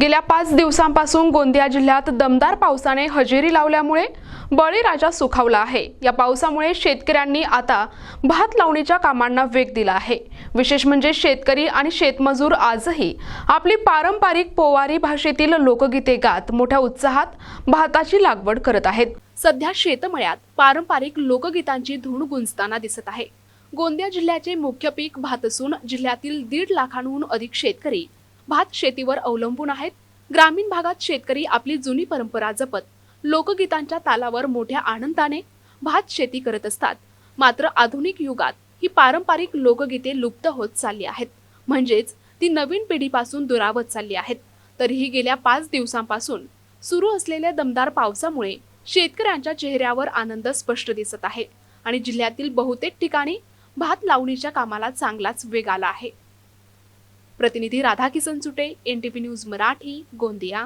गेल्या पाच दिवसांपासून गोंदिया जिल्ह्यात दमदार पावसाने हजेरी लावल्यामुळे बळीराजा सुखावला आहे. या पावसामुळे शेतकऱ्यांनी आता भात लावणीच्या कामांना वेग दिला आहे. विशेष म्हणजे शेतकरी आणि शेतमजूर आजही आपली पारंपरिक पोवारी भाषेतील लोकगीते गात मोठ्या उत्साहात भाताची लागवड करत आहेत. सध्या शेतमळ्यात पारंपरिक लोकगीतांची धूण गुंजताना दिसत आहे. गोंदिया जिल्ह्याचे मुख्य पीक भात असून जिल्ह्यातील दीड लाखांहून अधिक शेतकरी भात शेतीवर अवलंबून आहेत. ग्रामीण भागात शेतकरी आपली जुनी परंपरा जपत लोकगीतांच्या तालावर मोठ्या आनंदाने भात शेती करत असतात. मात्र आधुनिक युगात ही पारंपरिक लोकगीते लुप्त होत चालली आहेत. म्हणजेच ती नवीन पिढीपासून दुरावत चालली आहेत. तरीही गेल्या पाच दिवसांपासून सुरू असलेल्या दमदार पावसामुळे शेतकऱ्यांच्या चेहऱ्यावर आनंद स्पष्ट दिसत आहे आणि जिल्ह्यातील बहुतेक ठिकाणी भात लावणीच्या कामाला चांगलाच वेग आला आहे. प्रतिनिधी Radha Kisan T NTP news Marathi Gondia.